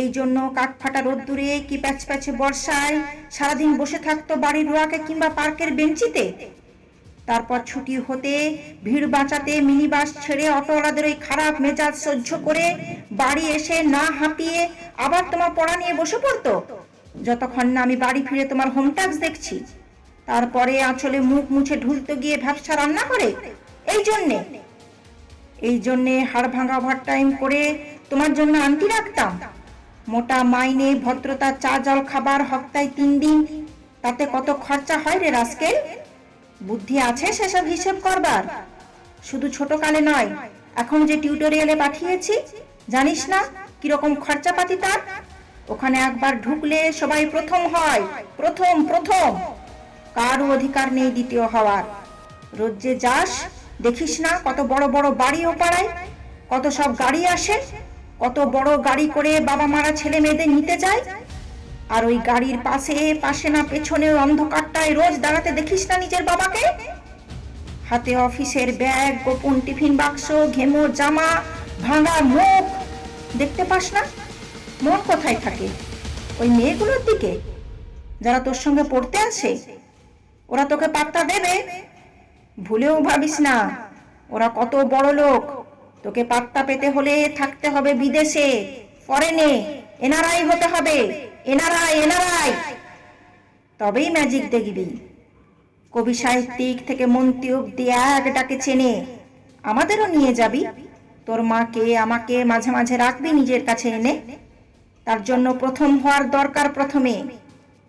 এই জন্য কাক ফাটা রোদ্দুরে কি প্যাচ প্যাচে বর্ষায় সারাদিন বসে থাকতো বাড়ির রোয়াকে কিংবা পার্কের বেঞ্চিতে? তারপর ছুটি হতে ভিড় বাঁচাতে মিনি বাস ছেড়ে অটোওয়ালাদের ওই খারাপ মেজাজ সহ্য করে বাড়ি এসে না হাঁপিয়ে আবার তোমার পড়া নিয়ে বসে পড়তো? যতক্ষণ না আমি বাড়ি ফিরে তোমার হোম টাস্ক দেখছি। তারপরে আঁচলে মুখ মুছে ঢুলতে গিয়ে ভ্যাবসা রান্না করে। এই জন্যে। এই জন্যে হাড় ভাঙা ওভার টাইম করে তোমার জন্য আন্টি রাখতাম। মোটা মাইনে, ভদ্রতা চা জল খাবার হপ্তায় তিন দিন। তাতে কত খরচা হয় রে রাস্কেল? বুদ্ধি আছে সেসব হিসেব করবার? শুধু ছোট কালে নয়, এখন যে টিউটোরিয়ালে পাঠিয়েছি, জানিস না কীরকম খরচাপাতি তার? ওখানে একবার ঢুকলে সবাই প্রথম হয়, প্রথম প্রথম। কারও অধিকার নেই দ্বিতীয় হওয়ার। রোজ যে যাস, দেখিস না কত বড় বড় বাড়ি ও পাড়ায়, কত সব গাড়ি আসে কত বড় গাড়ি করে বাবা মারা ছেলে মেয়েদের নিতে যায় আর ওই গাড়ির পাশে পাশে না পেছনে অন্ধকারটায় রোজ দাঁড়াতে দেখিস না নিজের বাবাকে? হাতে অফিসের ব্যাগ, গোপন টিফিন বাক্স ঘেমো জামা, ভাঙা মুখ, দেখতে পাস না? মন কোথায় থাকে? ওই মেয়েগুলোর দিকে? যারা তোর সঙ্গে পড়তে আসে? ওরা তোকে পাত্তা দেবে? ভুলেও ভাবিস না, ওরা কত বড় লোক তোকে পাত্তা পেতে হলে থাকতে হবে বিদেশে ফরেনে এনআরআই হতে হবে। এনআরআই এনআরআই তবেই ম্যাজিক দেখবি। কবি সাহিত্যিক থেকে মন্ত্রী অব্দি এক ডাকে চেনে। আমাদেরও নিয়ে যাবি। তোর মাকে, আমাকে মাঝে মাঝে রাখবি নিজের কাছে এনে। তার জন্য প্রথম হওয়ার দরকার প্রথমে।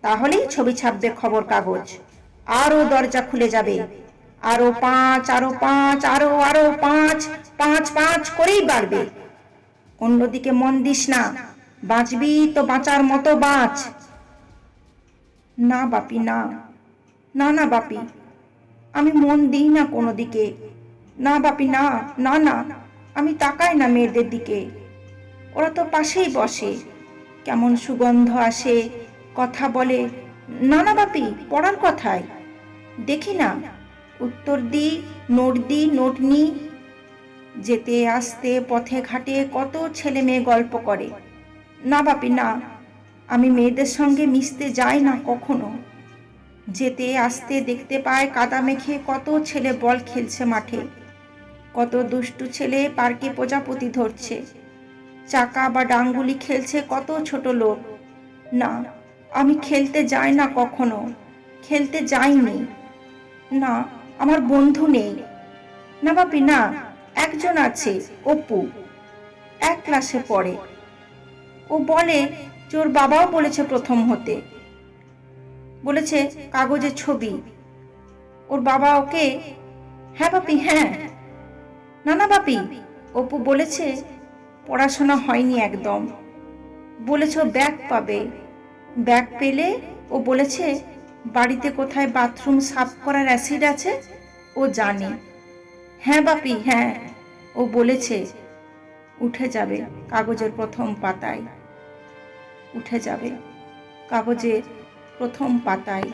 তাহলেই ছবি ছাপবে খবর কাগজ। আরও দরজা খুলে যাবে। আরও পাঁচ আরও পাঁচ, আরও আরও পাঁচ পাঁচ পাঁচ করেই বাড়বে। অন্যদিকে মন দিস না, বাঁচবি তো বাঁচার মতো বাঁচ। না বাপি, না না না বাপি, আমি মন দিই না কোনো দিকে। না বাপি, না না না, আমি তাকাই না মেয়েদের দিকে। ওরা তো পাশেই বসে, কেমন সুগন্ধ আসে, কথা বলে। না না বাপি, পড়ার কথায়, দেখি না উত্তর দি, নোট দি, নোট নি। যেতে, আসতে, পথে, ঘাটে কত ছেলে মেয়ে গল্প করে। না বাপি, না। আমি মেয়েদের সঙ্গে মিশতে যাই না কখনো। যেতে, আসতে, দেখতে পায় কাদা মেখে কত ছেলে বল খেলছে মাঠে। কত দুষ্টু ছেলে পার্কে প্রজাপতি ধরছে। চাকা বা ডাঙ্গুলি খেলছে কত ছোট লোক। না, আমি খেলতে যাই না কখনো। খেলতে যাইনি। না আমার বন্ধু নেই। না বাপি না, একজন আছে, অপু। এক ক্লাসে পড়ে। ও বলে যে ওর বাবাও বলেছে প্রথম হতে। বলেছে কাগজে ছবি। ওর বাবা ওকে হ্যাঁ বাপি হ্যাঁ। না না বাপি অপু বলেছে, পড়াশোনা হয়নি একদম। বলেছে ব্যাগ পাবে। ব্যাগ পেলে ও বলেছে বাড়িতে কোথায় বাথরুম সাফ করার অ্যাসিড আছে? ও জানে। হ্যাঁ বাপি হ্যাঁ। ও বলেছে, উঠে যাবে কাগজের প্রথম পাতায়। উঠে যাবে কাগজের প্রথম পাতায়।